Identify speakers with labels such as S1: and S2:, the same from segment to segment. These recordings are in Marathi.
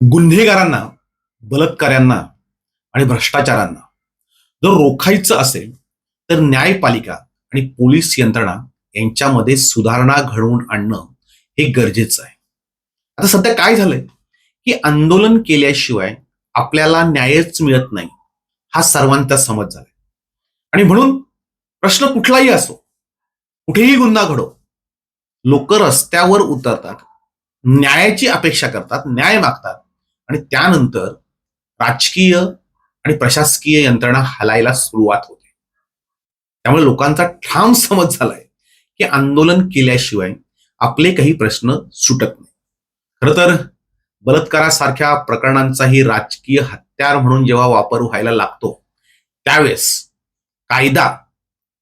S1: गुन्हेगारांना बलात्काऱ्यांना आणि भ्रष्टाचारांना जर रोखायचं असेल तर न्यायपालिका आणि पोलीस यंत्रणा यांच्यामध्ये सुधारणा घडवून आणणं हे गरजेचं आहे. आता सध्या काय झालंय? की आंदोलन केल्याशिवाय आपल्याला न्यायच मिळत नाही हा सर्वांचा समज झालाय. आणि म्हणून प्रश्न कुठलाही असो कुठेही गुन्हा घडो लोक रस्त्यावर उतरतात न्यायाची अपेक्षा करतात न्याय मागतात आणि त्यानंतर राजकीय आणि प्रशासकीय यंत्रणा हलायला सुरुवात होते. त्यामुळे लोकांचा ठाम समज झालाय की आंदोलन केल्याशिवाय आपले काही प्रश्न सुटत नाही. खर तर बलात्कारासारख्या प्रकरणांचाही राजकीय हत्यार म्हणून जेव्हा वापर व्हायला लागतो त्यावेळेस कायदा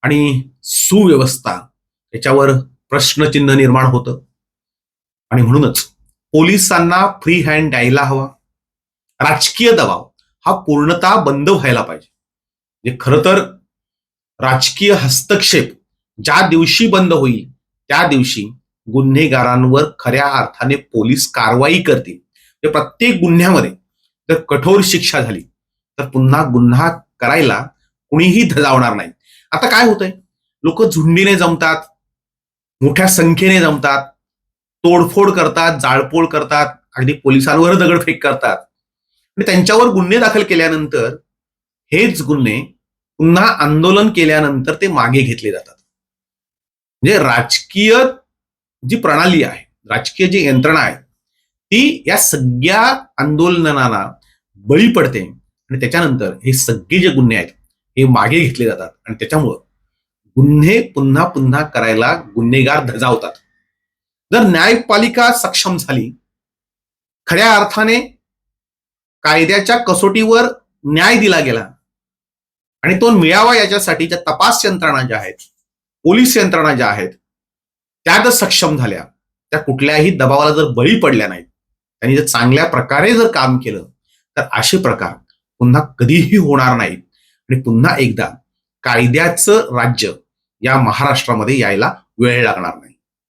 S1: आणि सुव्यवस्था याच्यावर प्रश्नचिन्ह निर्माण होतं. आणि म्हणूनच पोलिसांना फ्री हँड द्यायला हवा. राजकीय दबाव हा पूर्णतः बंद व्हायला पाहिजे. म्हणजे खरं तर राजकीय हस्तक्षेप ज्या दिवशी बंद होईल त्या दिवशी गुन्हेगारांवर खऱ्या अर्थाने पोलीस कारवाई करतील. म्हणजे प्रत्येक गुन्ह्यामध्ये जर कठोर शिक्षा झाली तर पुन्हा गुन्हा करायला कुणीही धजावणार नाही. आता काय होतंय? लोक झुंडीने जमतात मोठ्या संख्येने जमतात तोडफोड करतात जाळपोळ करतात अगदी पोलिसांवर दगडफेक करतात. आणि त्यांच्यावर गुन्हे दाखल केल्यानंतर हेच गुन्हे पुन्हा आंदोलन केल्यानंतर ते मागे घेतले जातात. म्हणजे राजकीय जी प्रणाली आहे राजकीय जी यंत्रणा आहे ती या सगळ्या आंदोलनाला बळी पडते आणि त्याच्यानंतर हे सगळे जे गुन्हे आहेत हे मागे घेतले जातात आणि त्याच्यामुळं गुन्हे पुन्हा पुन्हा करायला गुन्हेगार धजावतात. जर न्यायपालिका सक्षम झाली खऱ्या अर्थाने कायद्याच्या कसोटीवर न्याय दिला गेला. आणि तो मिळावा याच्यासाठीच्या तपास यंत्रणा ज्या आहेत पोलीस यंत्रणा ज्या आहेत त्या जर सक्षम झाल्या त्या कुठल्याही दबावाला जर बळी पडल्या नाहीत त्यांनी जर चांगल्या प्रकारे जर काम केलं तर असे प्रकार पुन्हा कधीही होणार नाहीत. आणि पुन्हा एकदा कायद्याचं राज्य या महाराष्ट्रामध्ये यायला वेळ लागणार नाही.